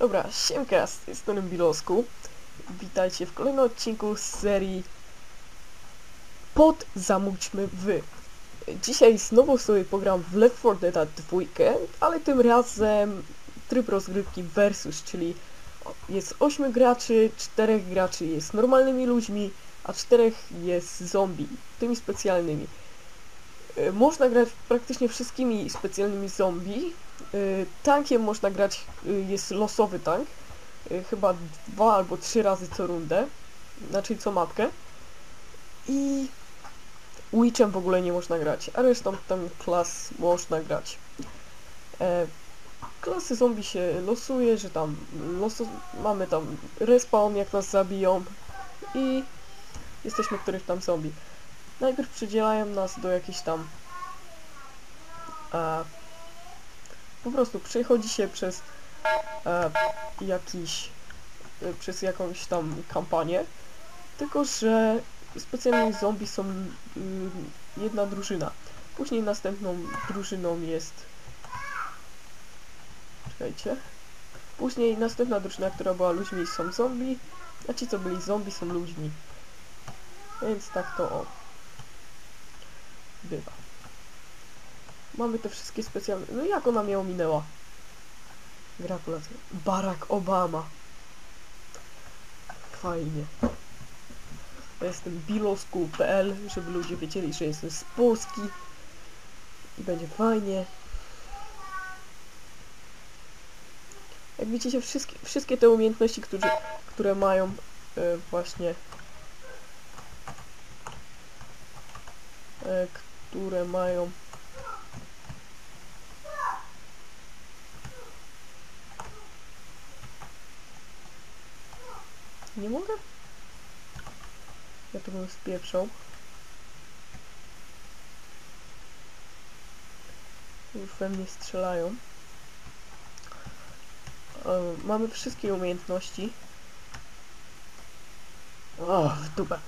Dobra, siemka, z tej strony Bilosku. Witajcie w kolejnym odcinku z serii Pod Zamóżmy Wy. Dzisiaj znowu sobie pogram w Left 4 Dead 2, ale tym razem tryb rozgrywki versus, czyli jest 8 graczy, 4 graczy jest normalnymi ludźmi, a 4 jest zombie, tymi specjalnymi. Y, Można grać praktycznie wszystkimi specjalnymi zombie. Y, Tankiem można grać, y, jest losowy tank. Y, Chyba dwa albo trzy razy co rundę. Znaczy co matkę. I Witchem w ogóle nie można grać, a resztą tam klas można grać. E, klasy zombie się losuje, że tam losu mamy tam respawn jak nas zabiją i jesteśmy któryś tam zombie. Najpierw przydzielają nas do jakiejś tam po prostu przechodzi się przez e, jakiś e, przez jakąś tam kampanię. Tylko, że specjalnie zombie są y, jedna drużyna. Później następną drużyną jest czekajcie. Później następna drużyna, która była ludźmi są zombie a ci co byli zombie są ludźmi. Więc tak to o bywa Mamy te wszystkie specjalne... No jak ona mnie ominęła? Gratulacje. Barack Obama. Fajnie. Ja jestem bilosku.pl, żeby ludzie wiedzieli, że jestem z Polski. I będzie fajnie. Jak widzicie, wszystkie, wszystkie te umiejętności, które, które mają e, właśnie... E, które mają Nie mogę? Ja to bym spieprzał. Już we mnie strzelają. E, mamy wszystkie umiejętności. O, w dupę.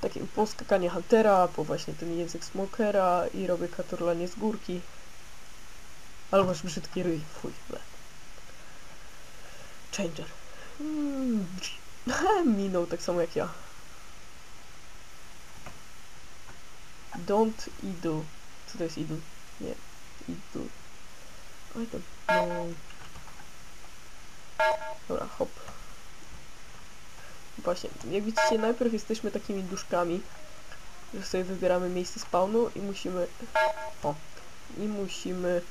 Takie po skakanie Huntera, po właśnie ten język Smokera i robię katurlanie z górki. Ale masz brzydki ryj, fuj. Changer. Mm, Minął tak samo jak ja. Don't idu. Co to jest idu? Nie. Idu. Oj tam. No. Dobra, hop. Właśnie, jak widzicie, najpierw jesteśmy takimi duszkami, że sobie wybieramy miejsce spawnu i musimy... O. I musimy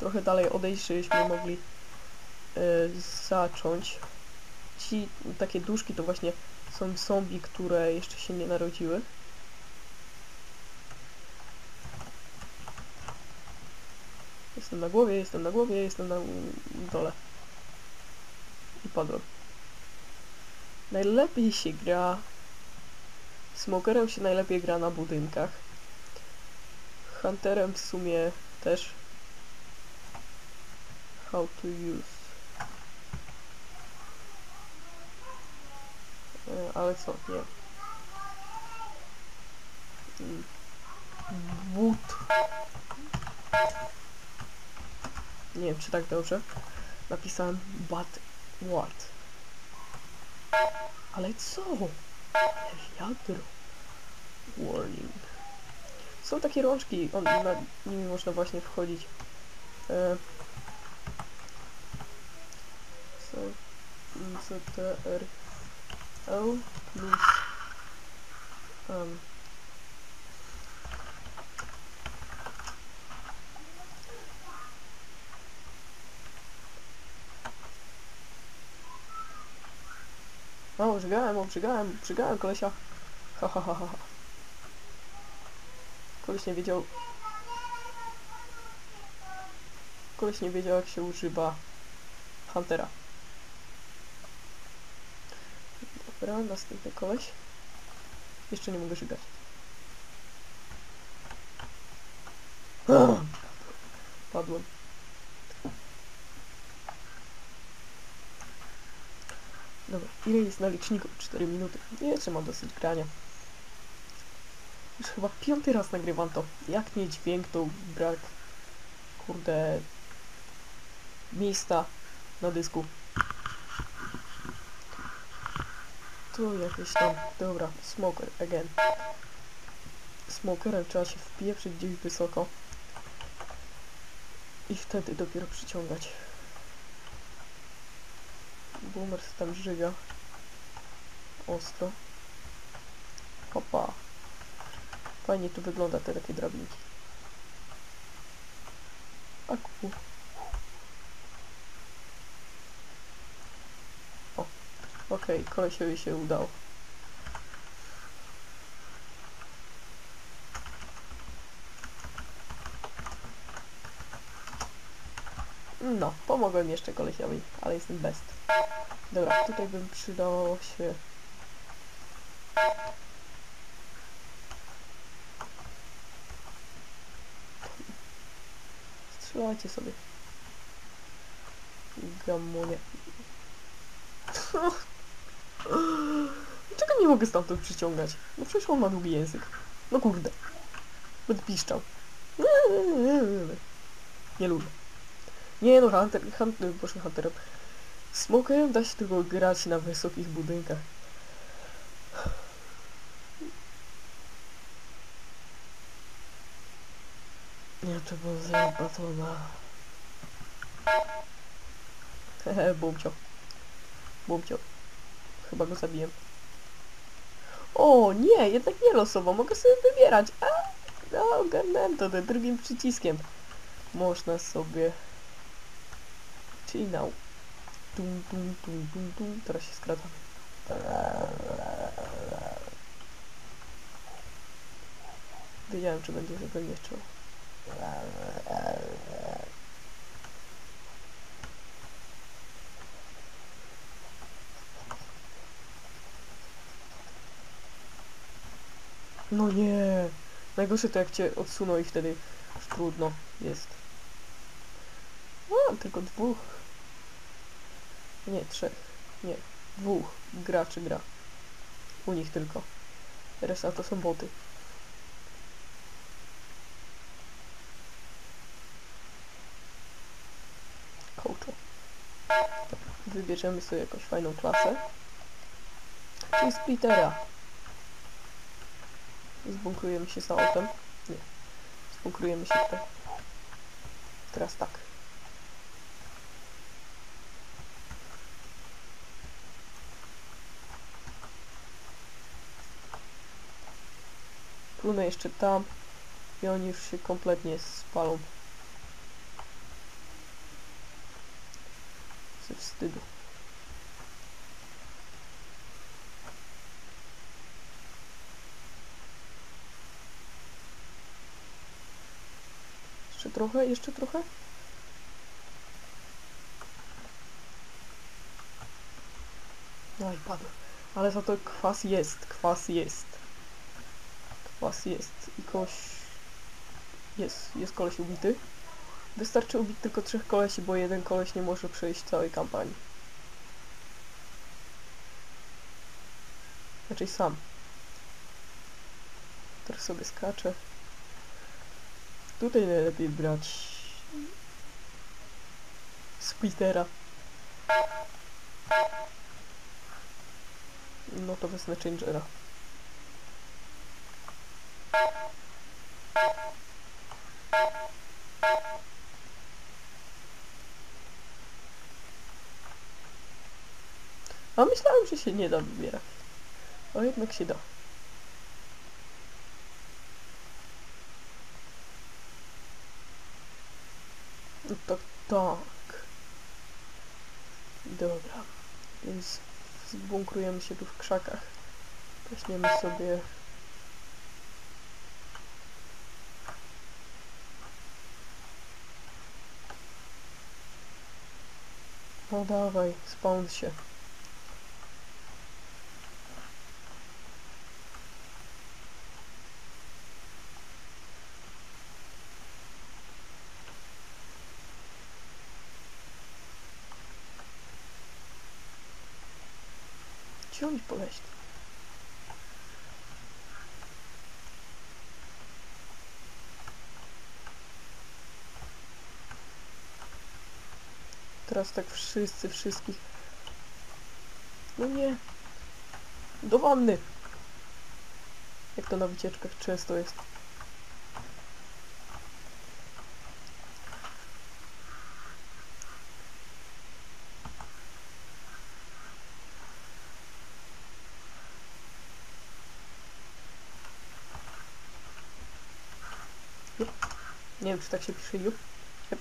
trochę dalej odejść, żebyśmy mogli e, zacząć ci takie duszki to właśnie są zombie, które jeszcze się nie narodziły. Jestem na głowie, jestem na głowie, jestem na dole. I padłem. Najlepiej się gra... Smokerem się najlepiej gra na budynkach. Hunterem w sumie też. How to use. Ale co, nie. Mm. But. Nie wiem, czy tak dobrze. Napisałem but what? Ale co? Wiadro. Warning. Są takie rączki, on, na nimi można właśnie wchodzić. E, so, ZTR L plus um, O, obrzygałem, obrzygałem, obrzygałem kolesia. Ha, ha, ha. ha. Koleś nie wiedział... Koleś nie wiedział, jak się używa Huntera. Dobra, następny koleś. Jeszcze nie mogę żygać. Padłem. Dobra, ile jest na liczniku? 4 minuty. Nie, trzeba dosyć grania. Już chyba piąty raz nagrywam to. Jak nie dźwięk, to brak, kurde, miejsca na dysku. Tu jakieś tam, dobra, smoker, again. Smokerem trzeba się wpieprzyć gdzieś wysoko. I wtedy dopiero przyciągać. Boomer tam żyga. Ostro. Hopa. Fajnie tu wygląda te takie drabinki. A ku. O. Okej, kolesiowi się udało. No, pomogłem jeszcze kolesiowi, ale jestem best. Dobra, tutaj bym przydało się... Strzelajcie sobie. Gamonie. Dlaczego nie mogę stamtąd przyciągać? No przecież on ma długi język. No kurde. Będę piszczał. Nie lubię. Nie no, Hunter, Hunter, proszę Hunterem. Smokerem da się tylko grać na wysokich budynkach. Nie, to było za batona. Hehe, bumcio. Bumcio. Chyba go zabiłem. O, nie, jednak nie losowo, mogę sobie wybierać. A, no, ogarnąłem to tym drugim przyciskiem. Można sobie... Czyli now. Tum, tum, tum, tum, tum. Teraz się skradam. Wiedziałem, czy będzie mnie chciał. No nie. Najgorsze to jak cię odsuną i wtedy trudno jest. Mam tylko dwóch. Nie, trzech. Nie. Dwóch graczy gra. U nich tylko. Reszta to są boty. Coacho. Wybierzemy sobie jakąś fajną klasę. Czyli splittera. Zbunkrujemy się za autem. Nie. Zbunkrujemy się tutaj. Teraz tak. Plunę jeszcze tam i oni już się kompletnie spalą. Ze wstydu. Jeszcze trochę, jeszcze trochę. No i padł. Ale za to kwas jest, kwas jest. Kwas jest i koleś... Jest, jest koleś ubity. Wystarczy ubić tylko trzech kolesi, bo jeden koleś nie może przejść całej kampanii. Raczej sam. Teraz sobie skaczę. Tutaj najlepiej brać Splittera. No to wezmę Changera. A myślałem, że się nie da wybierać. A jednak się da. No to tak. Dobra. Więc zbunkrujemy się tu w krzakach. Weźmiemy sobie... No dawaj, spawn się. Oni poleźli? Teraz tak wszyscy, wszystkich. No nie. Do wanny. Jak to na wycieczkach często jest. Nie wiem, czy tak się pisze jup. Jep.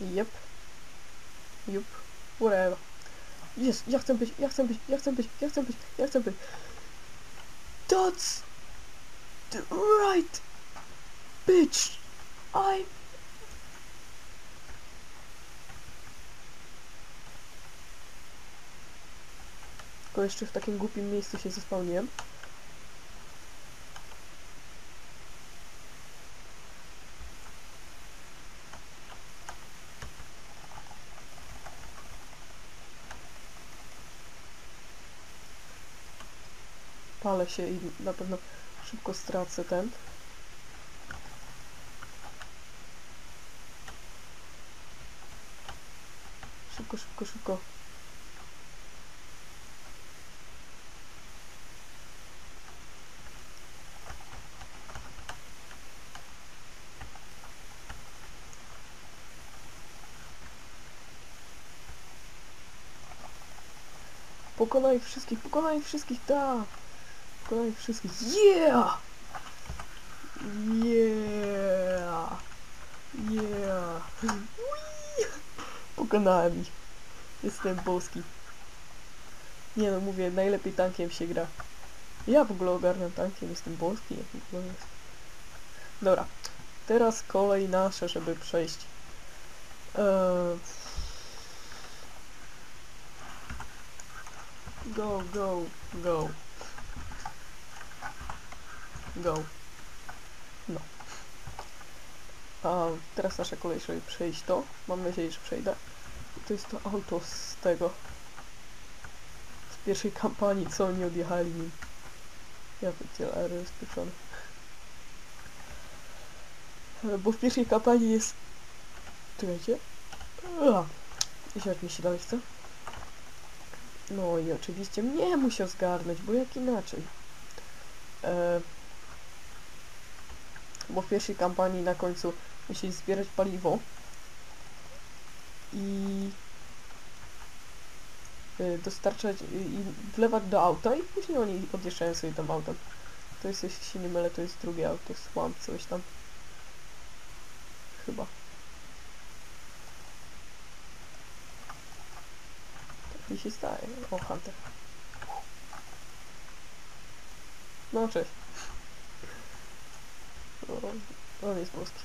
Jep. Jup. Whatever. Jest, ja chcę być, ja chcę być, ja chcę być, ja chcę być, ja chcę być. That's the right bitch. I Tylko jeszcze w takim głupim miejscu się zespałniłem. Palę się i na pewno szybko stracę ten. Szybko, szybko, szybko. Pokonaj wszystkich, pokonaj wszystkich, da! Pokonaj wszystkich, yeah! Yeah! Yeah! Ui! Pokonałem ich. Jestem boski. Nie no, mówię, najlepiej tankiem się gra. Ja w ogóle ogarniam tankiem, jestem boski. jak w ogóle jest. Dobra, teraz kolej nasza, żeby przejść. Eee... Go, go, go. Go. No. A teraz nasza kolej, żeby przejść to. Mam nadzieję, że przejdę. To jest to auto z tego. Z pierwszej kampanii, co oni odjechali nim. Ja wyciel, ale jest pieczony. E, Bo w pierwszej kampanii jest... Czekajcie. A, jak mi się dalej chce. No i oczywiście mnie musiał zgarnąć, bo jak inaczej. E, bo w pierwszej kampanii na końcu musieli zbierać paliwo i y, dostarczać y, i wlewać do auta i później oni odjeżdżają sobie tam autem. To jest, jeśli się nie mylę, to jest drugie auto, Swamp, coś tam. Chyba. Tak mi się staje. O, Hunter. No, cześć. O, on jest boski.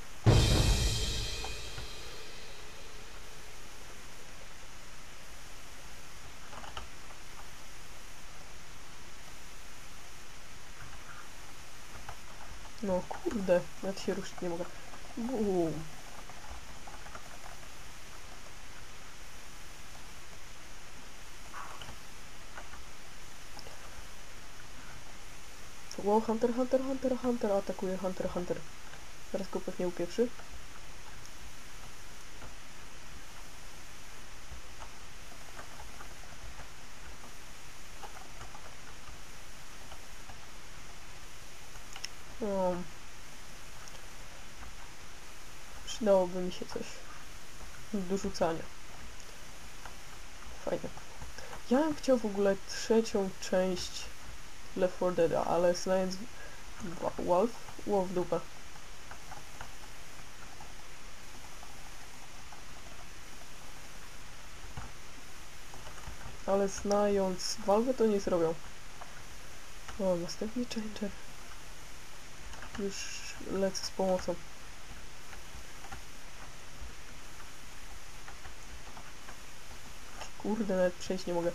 No kurde, nawet się ruszyć nie mogę. Bum. Wow, Hunter, Hunter, Hunter, Hunter atakuje Hunter, Hunter. Teraz go pewnie upieprzy. Przydałoby mi się coś do rzucania. Fajnie. Ja bym chciał w ogóle trzecią część Left 4 Dead, ale znając Wolf, Wolf dupę. Ale znając Valve to nie zrobią. O, następny changer. Już lecę z pomocą. Kurde, nawet przejść nie mogę.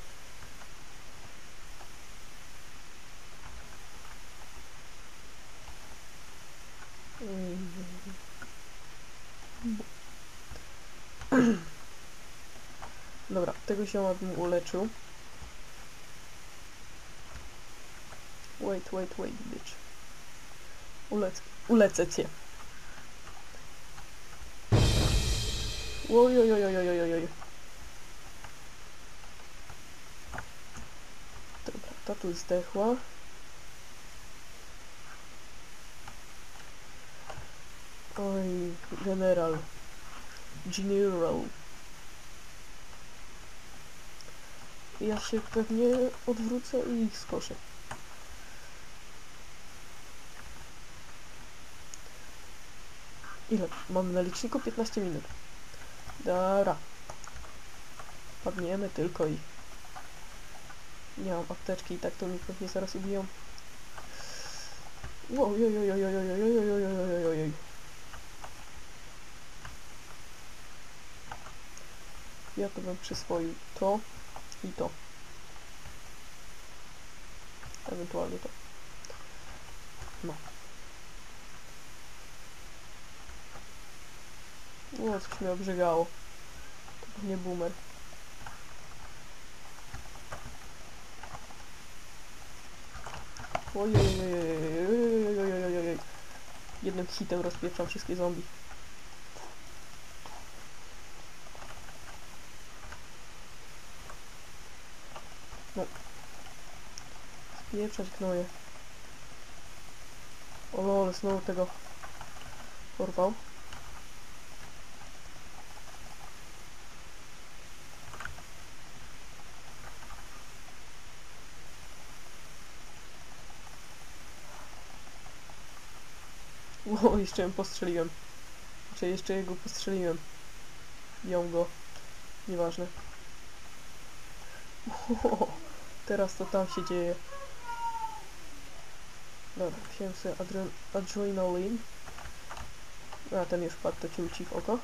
tu abym uleczył. Wait, wait, wait, bitch. Ulec, ulecę cię. Ojojojojojojojoj. Dobra, ta tu zdechła. Oj, general. General. Ja się pewnie odwrócę i ich skoszę. Ile? Mamy na liczniku 15 minut. Dobra. Padniemy tylko i... Nie mam apteczki i tak to mnie pewnie zaraz ubiją. Wow, oj, oj, oj, oj, oj, oj, oj, oj, oj, oj, oj, oj, oj. Ja to bym to i to. Ewentualnie to. No. O, coś mnie obrzygało. To pewnie boomer. Ojej, Jednym hitem rozpieprzam wszystkie zombie. No. Gnoje. O lol, znowu tego porwał. O, jeszcze ją postrzeliłem. Czy jeszcze jego postrzeliłem. Ją go. Nieważne. O, teraz to tam się dzieje. Dobra, wziąłem sobie adren adrenalin. A ten już padł, to ci w oko.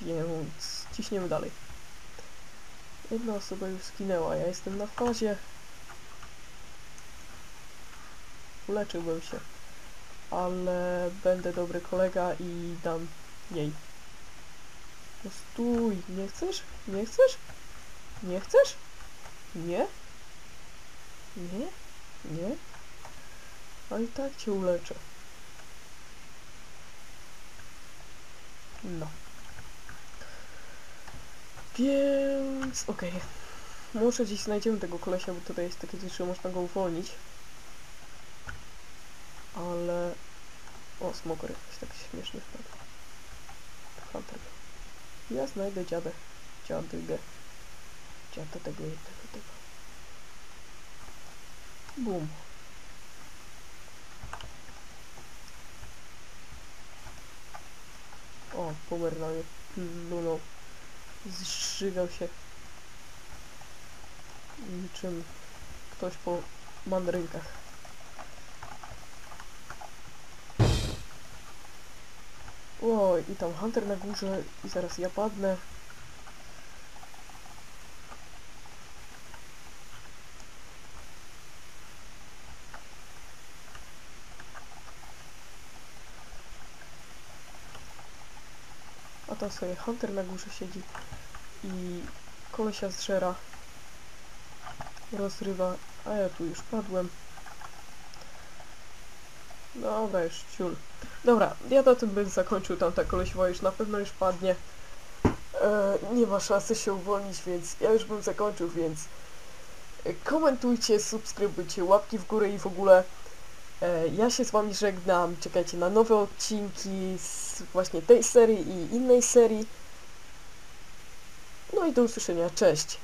Więc ciśniemy dalej. Jedna osoba już zginęła, ja jestem na fazie. Uleczyłbym się. Ale będę dobry kolega i dam jej. No stój, nie chcesz? Nie chcesz? Nie chcesz? Nie? Nie? Nie? A i tak cię uleczę. No. Więc... okej. Muszę dziś znajdziemy tego kolesia, bo tutaj jest takie coś, że można go uwolnić. Ale... O, smokor jakiś tak śmieszny wpadł. Hunter. Ja znajdę dziadę. Dziadygę. Dziada tego jednego tego. Bum. O, pomer na mnie plunął. Zżygał się. Niczym ktoś po manrynkach. Oj, i tam Hunter na górze i zaraz ja padnę. Tam sobie Hunter na górze siedzi i kolesia zżera. Rozrywa, a ja tu już padłem. Dobra, już ciul. Dobra, ja na tym bym zakończył, tamta koleśwa już na pewno już padnie. E, nie ma szansy się uwolnić, więc ja już bym zakończył, więc komentujcie, subskrybujcie, łapki w górę i w ogóle. E, ja się z wami żegnam, czekajcie na nowe odcinki z właśnie tej serii i innej serii. No i do usłyszenia, cześć!